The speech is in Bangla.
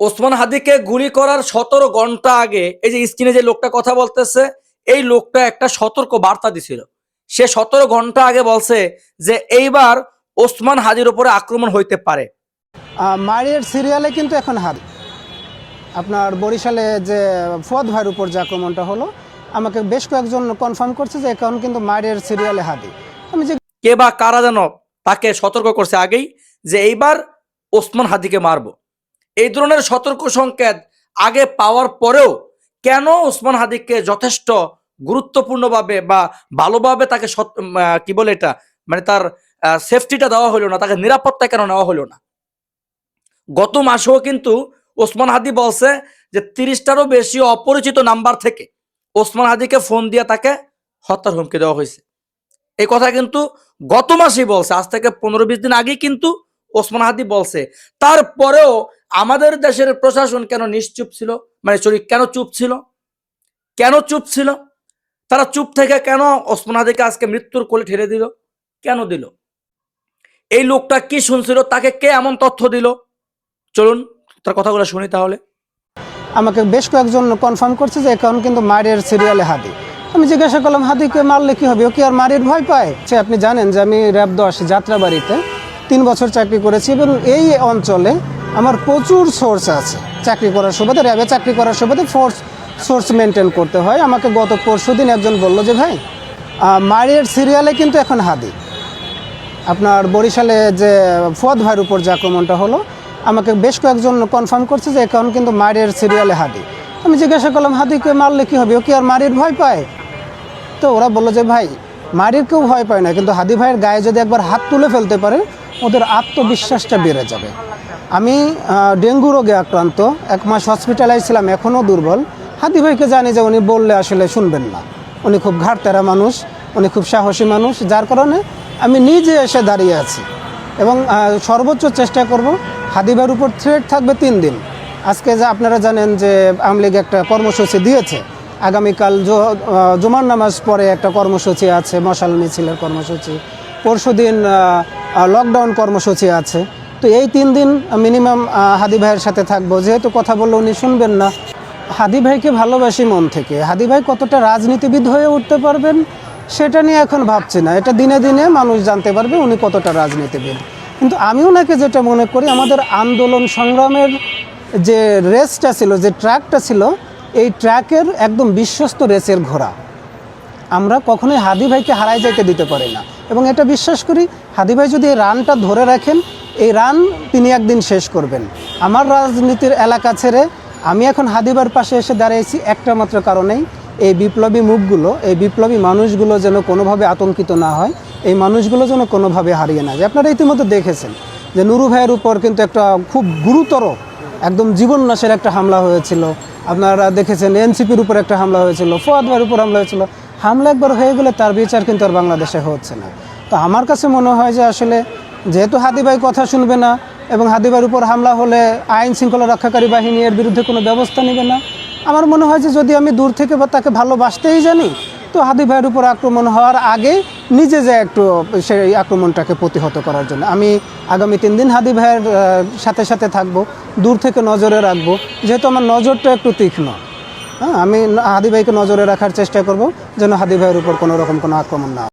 ওসমান হাদিকে গুলি করার সতেরো ঘণ্টা আগে এই যে স্ক্রিনে যে লোকটা কথা বলতেছে এই লোকটা একটা সতর্ক বার্তা দিছিল। সে সতেরো ঘণ্টা আগে বলছে যে এইবার ওসমান হাদির উপরে আক্রমণ হইতে পারে। মারিয়ার সিরিয়ালে কিন্তু এখন হার। আপনার বরিশালে যে ফুয়াদ ভাইয়ের উপর যে আক্রমণটা হলো আমাকে বেশ কয়েকজন কনফার্ম করছে যে এখন কিন্তু মারিয়ার সিরিয়ালে হাদি আমি যে কে বা কারা যেন তাকে সতর্ক করছে আগেই যে এইবার ওসমান হাদিকে মারবো। এই ধরনের সতর্ক সংকেত আগে পাওয়ার পরেও কেন ওসমান হাদিকে যথেষ্ট গুরুত্বপূর্ণভাবে বা ভালোভাবে তাকে কি বলে এটা? মানে তার সেফটিটা দেওয়া হলো না, তাকে নিরাপত্তা কেন নেওয়া হলো না? গত মাসেও কিন্তু ওসমান হাদি বলছে যে তিরিশটারও বেশি অপরিচিত নাম্বার থেকে ওসমান হাদিকে ফোন দিয়ে তাকে হত্যার হুমকি দেওয়া হয়েছে। এই কথা কিন্তু গত মাসেই বলছে, আজ থেকে পনেরো বিশ দিন আগেই কিন্তু ওসমান হাদি বলছে। তারপরেও আমাদের দেশের প্রশাসন কেন নিশ্চুপ ছিল? মানে সরি কেন চুপ ছিল? কেন চুপ ছিল? তারা চুপ থেকে কেন ওসমান আজকে মৃত্যুর কোলে ঠেলে দিল? কেন দিল? এই লোকটা কি শুনছিল? তাকে কে এমন তথ্য দিল? চলুন, তার কথাগুলো শুনি তাহলে। আমাকে বেশ কয়েকজন কনফার্ম করছে যে এখন কিন্তু মারের সিরিয়ালে হাদি। আমি জিজ্ঞাসা করলাম, হাদিকে মারলে কি হবে? ও কি আর মারির ভয় পায়? সে, আপনি জানেন যে আমি র্যাব দশ যাত্রাবাড়িতে তিন বছর চাকরি করেছি এবং এই অঞ্চলে আমার প্রচুর সোর্স আছে। চাকরি করার সুবাদে র্যাবে চাকরি করার সুবাদে ফোর্স সোর্স মেনটেন করতে হয়। আমাকে গত পরশু দিন একজন বলল যে ভাই আহ, মারিয়ার সিরিয়ালে কিন্তু এখন হাদি। আপনার বরিশালে যে ফুয়াদ ভাইয়ের উপর যে আক্রমণটা হলো আমাকে বেশ কয়েকজন কনফার্ম করছে যে এখন কিন্তু মারিয়ার সিরিয়ালে হাদি। আমি জিজ্ঞাসা করলাম হাদিকে মারলে কী হবে? ও কি আর মারির ভয় পায়? তো ওরা বলল যে ভাই মারির কেউ ভয় পায় না। কিন্তু হাদি ভাইয়ের গায়ে যদি একবার হাত তুলে ফেলতে পারে ওদের আত্মবিশ্বাসটা বেড়ে যাবে। আমি ডেঙ্গু রোগে আক্রান্ত, এক মাস হসপিটালাইজ ছিলাম, এখনও দুর্বল। হাদি ভাইকে জানি যে উনি বললে আসলে শুনবেন না। উনি খুব ঘাটতেরা মানুষ, উনি খুব সাহসী মানুষ, যার কারণে আমি নিজে এসে দাঁড়িয়ে আছি। এবং সর্বোচ্চ চেষ্টা করব হাদিভাইয়ের উপর থ্রেট থাকবে তিন দিন। আজকে যে আপনারা জানেন যে আওয়ামী লীগ একটা কর্মসূচি দিয়েছে। আগামীকাল জুমার নামাজ পরে একটা কর্মসূচি আছে, মশাল মিছিলের কর্মসূচি। পরশু দিন লকডাউন কর্মসূচি আছে। তো এই তিন দিন মিনিমাম হাদি ভাইয়ের সাথে থাকব। যেহেতু কথা বললে উনি শুনবেন না। হাদি ভাইকে ভালোবাসি মন থেকে। হাদি ভাই কতটা রাজনীতিবিদ হয়ে উঠতে পারবেন, সেটা নিয়ে এখন ভাবছি না। এটা দিনে দিনে মানুষ জানতে পারবে উনি কতটা রাজনীতিবিদ। কিন্তু আমি ওনাকে যেটা মনে করি, আমাদের আন্দোলন সংগ্রামের যে রেসটা ছিল, যে ট্র্যাকটা ছিল, এই ট্র্যাকের একদম বিশ্বস্ত রেসের ঘোড়া। আমরা কখনোই হাদি ভাইকে হারাই যাইতে দিতে পারি না। এবং এটা বিশ্বাস করি, হাদি ভাই যদি এই রানটা ধরে রাখেন, এই রান তিনি একদিন শেষ করবেন। আমার রাজনীতির এলাকা ছেড়ে আমি এখন হাদিবার পাশে এসে দাঁড়িয়েছি একটা মাত্র কারণেই, এই বিপ্লবী মুখগুলো, এই বিপ্লবী মানুষগুলো যেন কোনোভাবে আতঙ্কিত না হয়, এই মানুষগুলো যেন কোনোভাবে হারিয়ে না যায়। আপনারা ইতিমধ্যে দেখেছেন যে নুরু ভাইয়ের উপর কিন্তু একটা খুব গুরুতর একদম জীবন নাশের একটা হামলা হয়েছিল। আপনারা দেখেছেন এনসিপির উপর একটা হামলা হয়েছিল, ফোয়াদ ভাইয়ের উপর হামলা হয়েছিল। হামলা একবার হয়ে গেলে তার বিচার কিন্তু আর বাংলাদেশে হচ্ছে না। তো আমার কাছে মনে হয় যে আসলে যেহেতু হাদিভাই কথা শুনবে না এবং হাদিভাইয়ের উপর হামলা হলে আইন শৃঙ্খলা রক্ষাকারী বাহিনী এর বিরুদ্ধে কোনো ব্যবস্থা নেবে না, আমার মনে হয় যে যদি আমি দূর থেকে বা তাকে ভালোবাসতেই জানি, তো হাদি ভাইয়ের উপর আক্রমণ হওয়ার আগে নিজে যে একটু সেই আক্রমণটাকে প্রতিহত করার জন্য। আমি আগামী তিন দিন হাদি ভাইয়ের সাথে সাথে থাকব, দূর থেকে নজরে রাখব, যেহেতু আমার নজরটা একটু তীক্ষ্ণ। হ্যাঁ আমি হাদি ভাইকে নজরে রাখার চেষ্টা করব যেন হাদি ভাইয়ের উপর কোনো রকম কোনো আক্রমণ না।